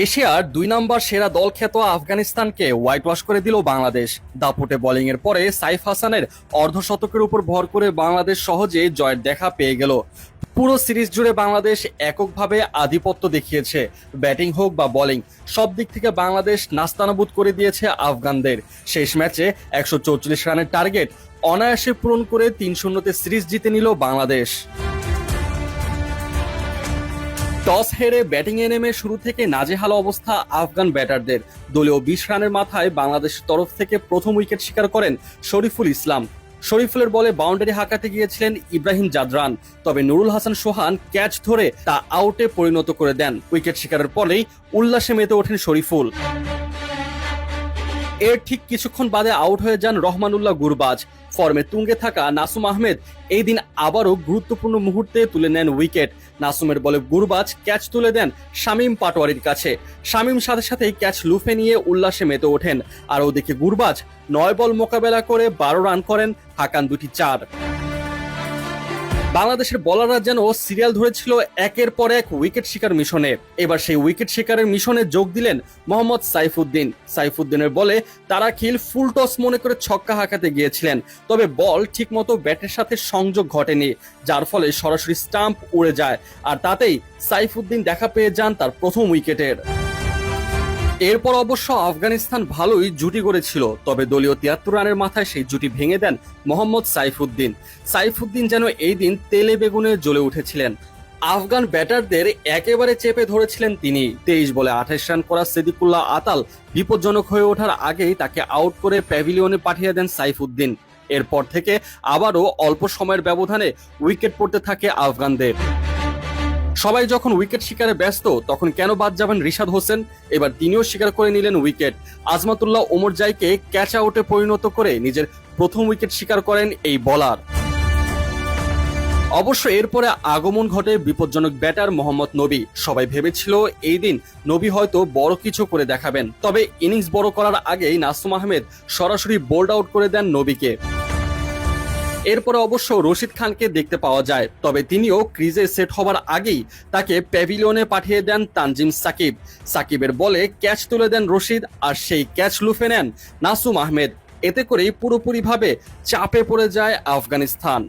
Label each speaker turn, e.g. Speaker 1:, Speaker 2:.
Speaker 1: এশিয়ার দুই নম্বর সেরা দল খ্যাত আফগানিস্তানকে হোয়াইট ওয়াশ করে দিল বাংলাদেশ। দাপুটে বোলিংয়ের পরে সাইফ হাসানের অর্ধশতকের উপর ভর করে বাংলাদেশ সহজে জয়ের দেখা পেয়ে গেল। পুরো সিরিজ জুড়ে বাংলাদেশ এককভাবে আধিপত্য দেখিয়েছে ব্যাটিং হোক বা বোলিং সব দিক থেকে বাংলাদেশ নাস্তানাবুদ করে দিয়েছে আফগানদের। শেষ ম্যাচে একশো রানের টার্গেট অনায়াসে পূরণ করে তিন শূন্যতে সিরিজ জিতে নিল বাংলাদেশ। টস হেরে ব্যাটিংয়ে নেমে শুরু থেকে নাজেহাল অবস্থা আফগান ব্যাটারদের। দলীয় বিশ রানের মাথায় বাংলাদেশের তরফ থেকে প্রথম উইকেট শিকার করেন শরীফুল ইসলাম। শরীফুলের বলে বাউন্ডারি হাঁকাতে গিয়েছিলেন ইব্রাহিম জাদরান। তবে নুরুল হাসান সোহান ক্যাচ ধরে তা আউটে পরিণত করে দেন। উইকেট শিকারের পরেই উল্লাসে মেতে ওঠেন শরীফুল। এর ঠিক কিছুক্ষণ বাদে আউট হয়ে যান রহমানুল্লাহ গুরবাজ। ফর্মে তুঙ্গে থাকা নাসুম আহমেদ এই দিন আবারও গুরুত্বপূর্ণ মুহূর্তে তুলে নেন উইকেট। নাসুমের বলে গুরবাজ ক্যাচ তুলে দেন শামীম পাটোয়ারির কাছে। শামীম সাথে সাথেই ক্যাচ লুফে নিয়ে উল্লাসে মেতে ওঠেন। আর ওদিকে গুরবাজ নয় বল মোকাবেলা করে বারো রান করেন হাকান দুটি চার। বাংলাদেশের বলাররা যেন সিরিয়াল ধরেছিল একের পর এক উইকেট শিকার মিশনে। এবার সেই উইকেট শিকারের মিশনে যোগ দিলেন মোহাম্মদ সাইফুদ্দিন। সাইফুদ্দিনের বলে তারা খিল ফুল টস মনে করে ছক্কা হাঁকাতে গিয়েছিলেন। তবে বল ঠিকমতো ব্যাটের সাথে সংযোগ ঘটেনি, যার ফলে সরাসরি স্টাম্প উড়ে যায়। আর তাতেই সাইফুদ্দিন দেখা পেয়ে যান তার প্রথম উইকেটের এরপর অবশ্য আফগানিস্তান ভালোই জুটি গড়েছিল, তবে দলীয় তিয়াত্তর রানের মাথায় সেই জুটি ভেঙে দেন মোহাম্মদ সাইফুদ্দিন। সাইফুদ্দিন যেন এই দিন তেলে বেগুনে জ্বলে উঠেছিলেন। আফগান ব্যাটারদের একেবারে চেপে ধরেছিলেন তিনি। তেইশ বলে আঠাশ রান করা সিদ্দিকুল্লাহ আতাল বিপজ্জনক হয়ে ওঠার আগেই তাকে আউট করে প্যাভিলিয়নে পাঠিয়ে দেন সাইফুদ্দিন। এরপর থেকে আবারও অল্প সময়ের ব্যবধানে উইকেট পড়তে থাকে আফগানদের। সবাই যখন উইকেট শিকারে ব্যস্ত, তখন কেন বাদ যাবেন রিশাদ হোসেন? এবার তিনিও স্বীকার করে নিলেন উইকেট আজমাতুল্লাহ ওমর জাইকে ক্যাচ আউটে পরিণত করে নিজের প্রথম উইকেট শিকার করেন এই বলার অবশ্য এরপরে আগমন ঘটে বিপজ্জনক ব্যাটার মোহাম্মদ নবী। সবাই ভেবেছিল এই দিন নবী হয়তো বড় কিছু করে দেখাবেন। তবে ইনিংস বড় করার আগেই নাসুম আহমেদ সরাসরি বোল্ড আউট করে দেন নবীকে। এরপরে অবশ্য রশিদ খানকে দেখতে পাওয়া যায়, তবে তিনিও ক্রিজে সেট হবার আগেই তাকে প্যাভিলিয়নে পাঠিয়ে দেন তানজিম সাকিব। সাকিবের বলে ক্যাচ তুলে দেন রশিদ, আর সেই ক্যাচ লুফে নেন নাসুম আহমেদ। এতে করেই পুরোপুরিভাবে চাপে পড়ে যায় আফগানিস্তান।